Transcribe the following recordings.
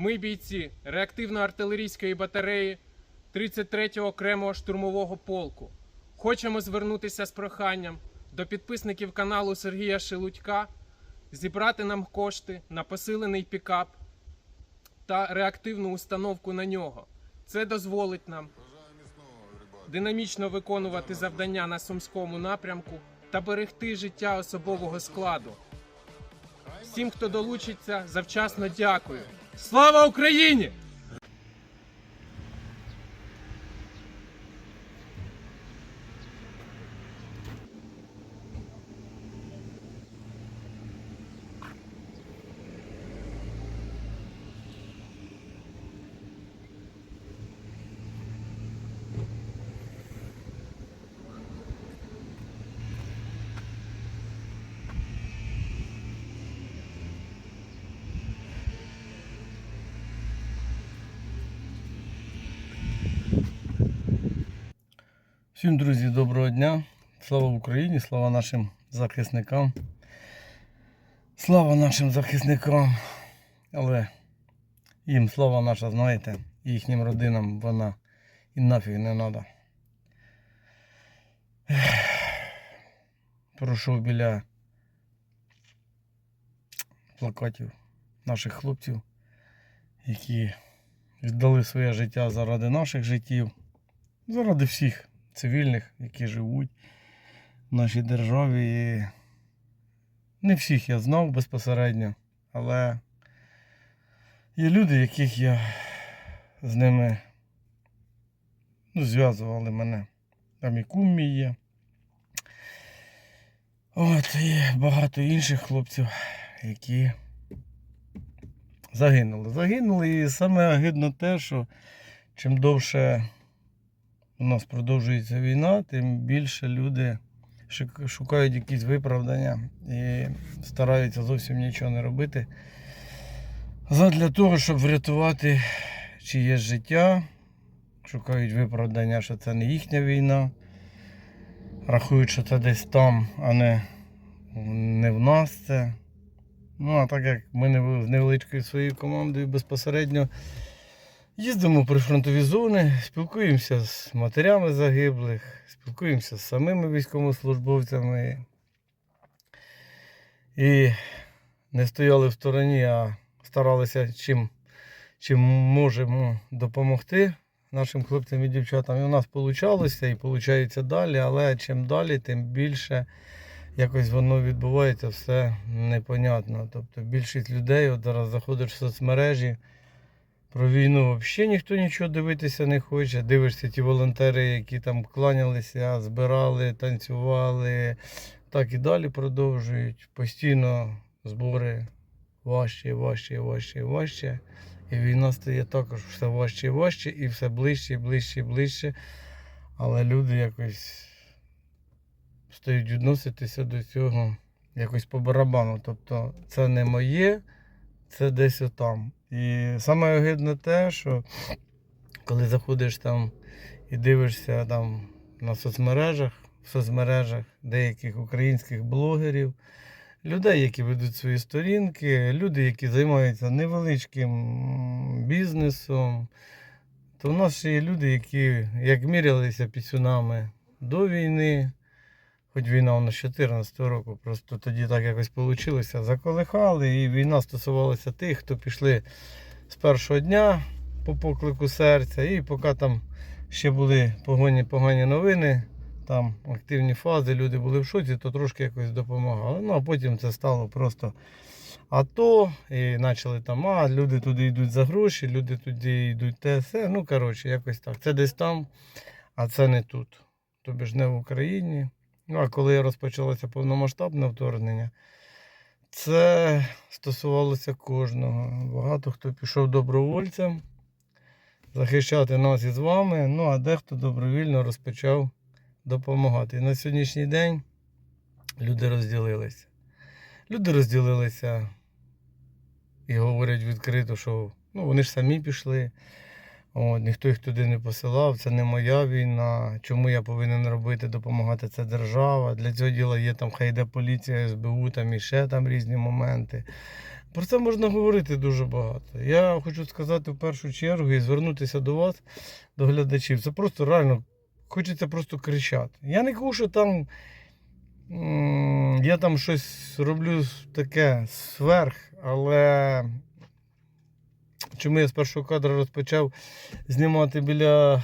Ми бійці реактивно-артилерійської батареї 33-го окремого штурмового полку. Хочемо звернутися з проханням до підписників каналу Сергія Шелудька зібрати нам кошти на посилений пікап та реактивну установку на нього. Це дозволить нам динамічно виконувати завдання на сумському напрямку та берегти життя особового складу. Всім, хто долучиться, завчасно дякую. Слава Україні! Всім друзі, доброго дня. Слава Україні, слава нашим захисникам. Слава нашим захисникам. Але їм слава наша, знаєте, і їхнім родинам вона і нафіг не треба. Пройшов біля плакатів наших хлопців, які віддали своє життя заради наших життів, заради всіх цивільних, які живуть в нашій державі. І не всіх я знав безпосередньо, але є люди, яких я з ними ну, зв'язували мене. Там і кум мій є. От, і багато інших хлопців, які загинули. Загинули, і саме гидно те, що чим довше у нас продовжується війна, тим більше люди шукають якісь виправдання і стараються зовсім нічого не робити. Задля того, щоб врятувати чиєсь життя, шукають виправдання, що це не їхня війна. Рахують, що це десь там, а не, не в нас це. Ну, а так як ми не- з невеличкою своєю командою безпосередньо Їздимо в прифронтові зони, спілкуємося з матерями загиблих, спілкуємося з самими військовослужбовцями. І не стояли в стороні, а старалися чим, чим можемо допомогти нашим хлопцям і дівчатам. І у нас вийшло, і виходить далі, але чим далі, тим більше якось воно відбувається все непонятно. Тобто більшість людей от зараз заходиш в соцмережі. Про війну взагалі ніхто нічого дивитися не хоче. Дивишся ті волонтери, які там кланялися, збирали, танцювали. Так і далі продовжують. Постійно збори важче, важче, важче, важче. І війна стає також все важче і важче, і все ближче, ближче, ближче. Але люди якось стають відноситися до цього якось по барабану. Тобто це не моє, це десь отам. І саме огидне те, що коли заходиш там і дивишся там на соцмережах, в соцмережах деяких українських блогерів, людей, які ведуть свої сторінки, люди, які займаються невеличким бізнесом, то в нас ще є люди, які як мірялися пісюнами до війни, хоч війна нас з 14 року, просто тоді так якось вийшло, заколихали, і війна стосувалася тих, хто пішли з першого дня по поклику серця, і поки там ще були погані, погані новини, там активні фази, люди були в шоці, то трошки якось допомагали. Ну а потім це стало просто АТО, і почали там, а люди туди йдуть за гроші, люди туди йдуть ТСЕ. Ну, коротше, якось так. Це десь там, а це не тут. Тобі ж не в Україні. Ну, а коли розпочалося повномасштабне вторгнення, це стосувалося кожного. Багато хто пішов добровольцем захищати нас із вами, ну а дехто добровільно розпочав допомагати. І на сьогоднішній день люди розділилися. Люди розділилися і говорять відкрито, що ну, вони ж самі пішли. От, ніхто їх туди не посилав, це не моя війна. Чому я повинен робити, допомагати це держава. Для цього діла є там хай йде поліція, СБУ, там і ще там різні моменти. Про це можна говорити дуже багато. Я хочу сказати в першу чергу і звернутися до вас, до глядачів. Це просто реально хочеться просто кричати. Я не кажу, що там я там щось роблю таке сверх, але чому я з першого кадра розпочав знімати біля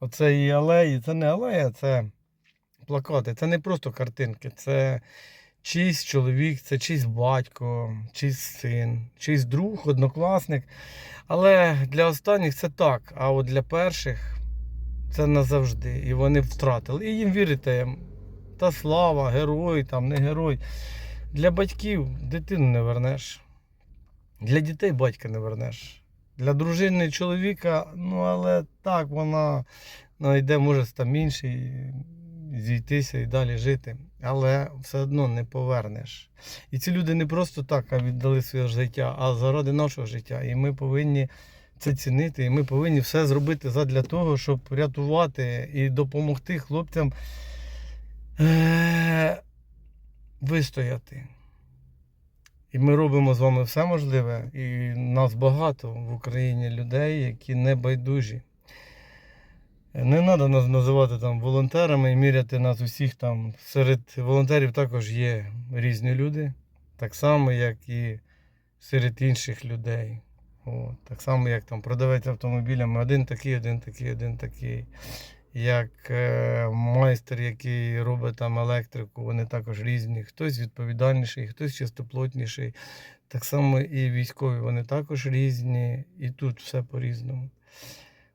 оцеї алеї? Це не алея, це плакати. Це не просто картинки, це чийсь чоловік, це чийсь батько, чийсь син, чийсь друг, однокласник. Але для останніх це так. А от для перших це назавжди. І вони втратили. І їм вірите, та слава, герой, там, не герой. Для батьків дитину не вернеш. Для дітей батька не вернеш. Для дружини чоловіка, ну але так, вона знайде, може, там інший, зійтися і далі жити. Але все одно не повернеш. І ці люди не просто так віддали своє життя, а заради нашого життя. І ми повинні це цінити, і ми повинні все зробити задля того, щоб рятувати і допомогти хлопцям е- вистояти. І ми робимо з вами все можливе, і нас багато в Україні людей, які не байдужі. Не треба нас називати там волонтерами і міряти нас усіх там. Серед волонтерів також є різні люди, так само, як і серед інших людей. От. Так само, як там продавець автомобілями, один такий, один такий, один такий. Як е, майстер, який робить там електрику, вони також різні. Хтось відповідальніший, хтось чистоплотніший. Так само і військові, вони також різні, і тут все по-різному.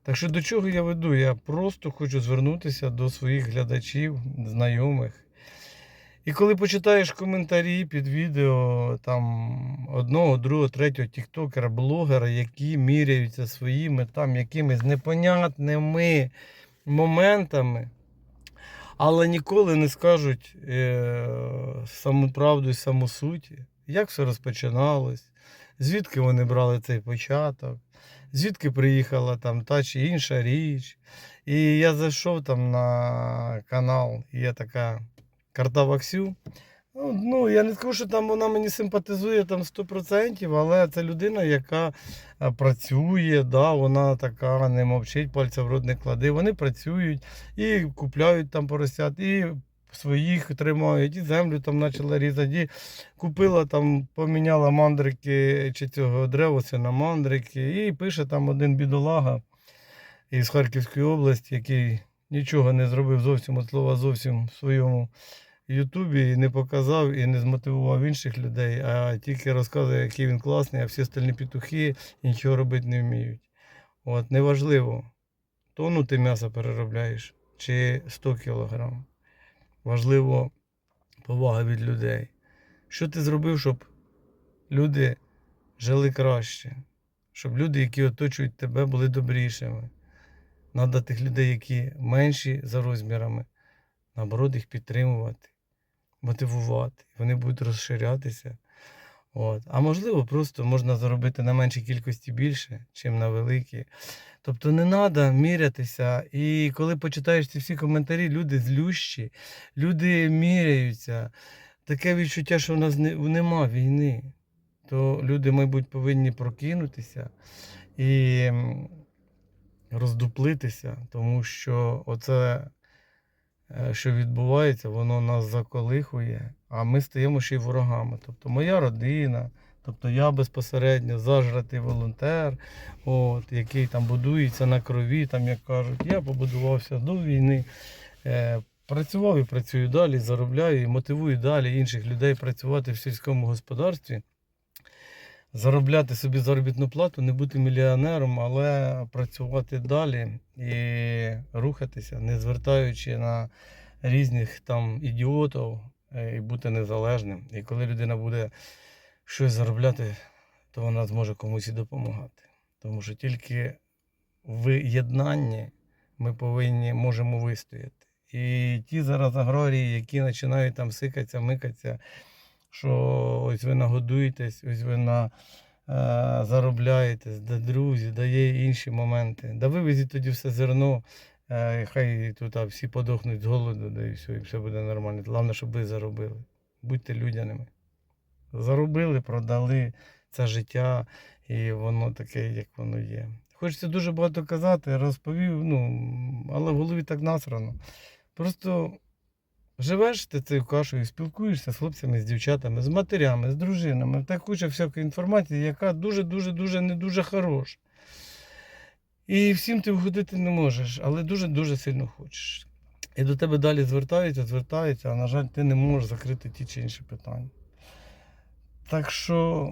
Так що до чого я веду? Я просто хочу звернутися до своїх глядачів, знайомих. І коли почитаєш коментарі під відео там одного, другого, третього тіктокера, блогера, які міряються своїми там якимись непонятними моментами, але ніколи не скажуть е, саму правду і саму суть, як все розпочиналось, звідки вони брали цей початок, звідки приїхала там та чи інша річ. І я зайшов там на канал, є така карта Ваксю. Ну, ну, я не скажу, що там вона мені симпатизує там 100%, але це людина, яка е, працює, да, вона така не мовчить, пальця в рот не клади. Вони працюють і купляють там поросят, і своїх тримають, і землю там почала різати. І купила там, поміняла мандрики чи цього древоси на мандрики. І пише там один бідолага із Харківської області, який нічого не зробив зовсім від слова зовсім в своєму Ютубі і не показав і не змотивував інших людей, а тільки розказує, який він класний, а всі остальні петухи нічого робити не вміють. От, неважливо, тонну ти м'ясо переробляєш чи 100 кілограм. Важливо повага від людей. Що ти зробив, щоб люди жили краще, щоб люди, які оточують тебе, були добрішими. Надо тих людей, які менші за розмірами, наоборот, їх підтримувати, мотивувати. Вони будуть розширятися. От. А можливо, просто можна заробити на меншій кількості більше, чим на великій. Тобто не треба мірятися. І коли почитаєш ці всі коментарі, люди злющі, люди міряються. Таке відчуття, що в нас не, нема війни. То люди, мабуть, повинні прокинутися і роздуплитися, тому що оце, що відбувається, воно нас заколихує, а ми стаємо ще й ворогами. Тобто моя родина, тобто я безпосередньо зажратий волонтер, от, який там будується на крові, там, як кажуть, я побудувався до війни. Е, Працював і працюю далі, заробляю і мотивую далі інших людей працювати в сільському господарстві заробляти собі заробітну плату, не бути мільйонером, але працювати далі і рухатися, не звертаючи на різних там ідіотів е, і бути незалежним. І коли людина буде щось заробляти, то вона зможе комусь і допомагати. Тому що тільки в єднанні ми повинні можемо вистояти. І ті зараз аграрії, які починають там сикатися, микатися, що ось ви нагодуєтесь, ось ви на, е, заробляєтесь, да друзі, да є інші моменти. Да вивезіть тоді все зерно, е, хай тут а, всі подохнуть з голоду, да і все, і все буде нормально. Головне, щоб ви заробили. Будьте людяними. заробили, продали це життя, і воно таке, як воно є. Хочеться дуже багато казати, розповів, ну, але в голові так насрано. Просто живеш ти цією кашею, спілкуєшся з хлопцями, з дівчатами, з матерями, з дружинами. Так куча всякої інформації, яка дуже-дуже-дуже не дуже хороша. І всім ти вгодити не можеш, але дуже-дуже сильно хочеш. І до тебе далі звертаються, звертаються, а на жаль, ти не можеш закрити ті чи інші питання. Так що,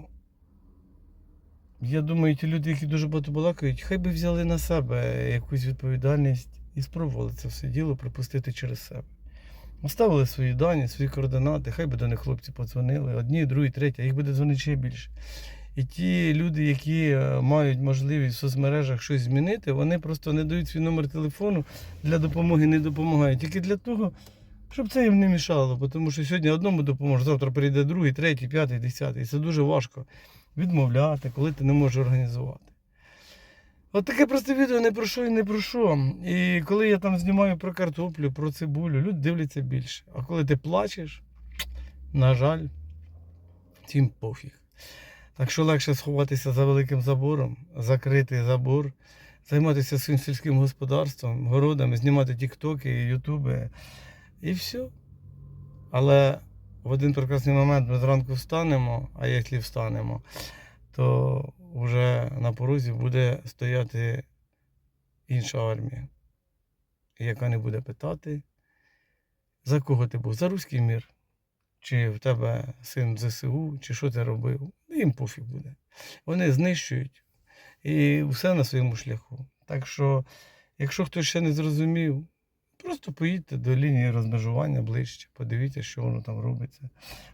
я думаю, ті люди, які дуже багато балакають, хай би взяли на себе якусь відповідальність і спробували це все діло пропустити через себе. Оставили свої дані, свої координати, хай би до них хлопці подзвонили, одні, другі, треті, їх буде дзвонити ще більше. І ті люди, які е, мають можливість в соцмережах щось змінити, вони просто не дають свій номер телефону для допомоги, не допомагають. Тільки для того, щоб це їм не мішало. Тому що сьогодні одному допоможе, завтра прийде другий, третій, п'ятий, десятий. І це дуже важко відмовляти, коли ти не можеш організувати. От таке просто відео не про що і не про що. І коли я там знімаю про картоплю, про цибулю, люди дивляться більше. А коли ти плачеш, на жаль, всім пофіг. Так що легше сховатися за великим забором, закрити забор, займатися своїм сільським господарством, городами, знімати тіктоки, ютуби і все. Але в один прекрасний момент ми зранку встанемо, а якщо встанемо, то вже на порозі буде стояти інша армія, яка не буде питати, за кого ти був, за руський мір, чи в тебе син ЗСУ, чи що ти робив. Їм пофіг буде. Вони знищують і все на своєму шляху. Так що, якщо хтось ще не зрозумів, просто поїдьте до лінії розмежування ближче, подивіться, що воно там робиться.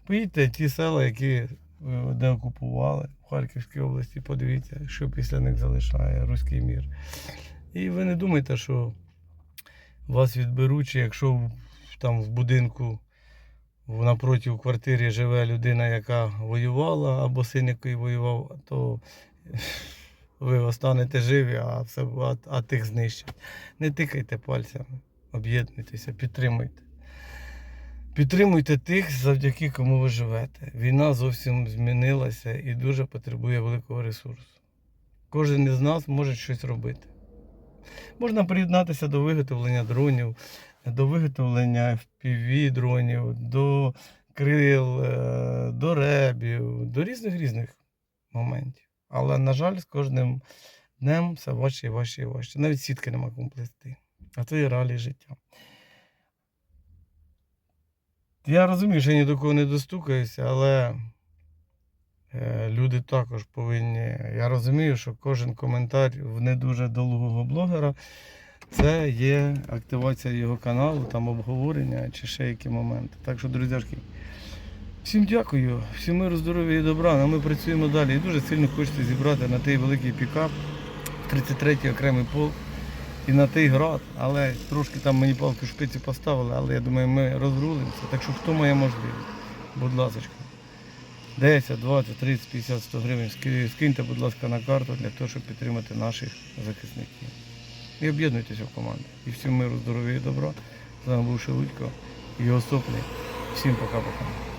Поїдьте ті села, які де окупували в Харківській області, подивіться, що після них залишає руський мір. І ви не думайте, що вас відберуть, чи якщо там в будинку напроти в квартирі живе людина, яка воювала, або син, який воював, то ви останете живі, а, все, а, а тих знищать. Не тикайте пальцями, об'єднуйтеся, підтримуйте. Підтримуйте тих, завдяки кому ви живете. Війна зовсім змінилася і дуже потребує великого ресурсу. Кожен із нас може щось робити. Можна приєднатися до виготовлення дронів, до виготовлення FPV дронів, до крил, е, до ребів, до різних різних моментів. Але, на жаль, з кожним днем все важче і важче і важче. Навіть сітки нема кому плести. А це є реалії життя. Я розумію, що я ні до кого не достукаюся, але е, люди також повинні. Я розумію, що кожен коментар в не дуже довгого блогера це є активація його каналу, там обговорення чи ще які моменти. Так що, друзяшки, всім дякую, всім миру, здоров'я і добра. Ну, ми працюємо далі. І дуже сильно хочеться зібрати на той великий пікап, 33-й окремий полк і на той град. Але трошки там мені палки шпиці поставили, але я думаю, ми розгрузимося. Так що хто має можливість, будь ласка. 10, 20, 30, 50, 100 гривень скиньте, будь ласка, на карту для того, щоб підтримати наших захисників. І об'єднуйтеся в команду. І всім миру, здоров'я і добра. З вами був Шелудько і його соплі. Всім пока-пока.